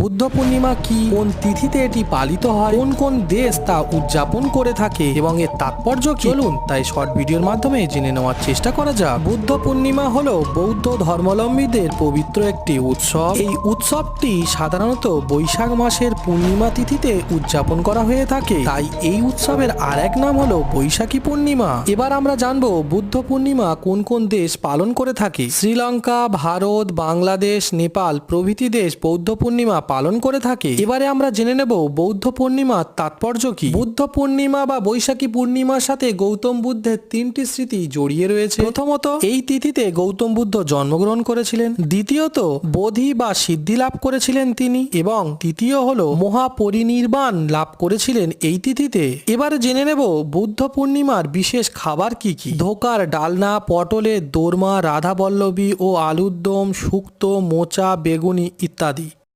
বুদ্ধ পূর্ণিমা কি কোন তিথিতে এটি পালিত হয়? কোন কোন দেশ তা উদযাপন করে থাকে? এবং এর তাৎপর্য চলুন তাই শর্ট ভিডিওর মাধ্যমে জেনে নেওয়ার চেষ্টা করা যাক। বুদ্ধ পূর্ণিমা হল বৌদ্ধ ধর্মাবলম্বীদের পবিত্র একটি উৎসব। এই উৎসবটি সাধারণত বৈশাখ মাসের পূর্ণিমা তিথিতে উদযাপন করা হয়ে থাকে। তাই এই উৎসবের আর এক নাম হলো বৈশাখী পূর্ণিমা। এবার আমরা জানব বুদ্ধ পূর্ণিমা কোন কোন দেশ পালন করে থাকে? শ্রীলঙ্কা, ভারত, বাংলাদেশ, নেপাল প্রভৃতি দেশ বৌদ্ধ পূর্ণিমা পালন করে থাকে। এবারে আমরা জেনে নেব বৌদ্ধ পূর্ণিমার তাৎপর্য কি। বুদ্ধ পূর্ণিমা বা বৈশাখী পূর্ণিমার সাথে গৌতম বুদ্ধের তিনটি স্মৃতি জড়িয়ে রয়েছে। প্রথমত, এই তিথিতে গৌতম বুদ্ধ জন্মগ্রহণ করেছিলেন। দ্বিতীয়ত, বোধি বা সিদ্ধি লাভ করেছিলেন তিনি এবং তৃতীয় হল, মহাপরিনির্বাণ লাভ করেছিলেন এই তিথিতে। এবারে জেনে নেব বুদ্ধ পূর্ণিমার বিশেষ খাবার কি কি। ধোকার ডালনা পটলের দোরমা, রাধা বল্লভী ও আলুর দম শুক্তো, মোচা, বেগুনি ইত্যাদি।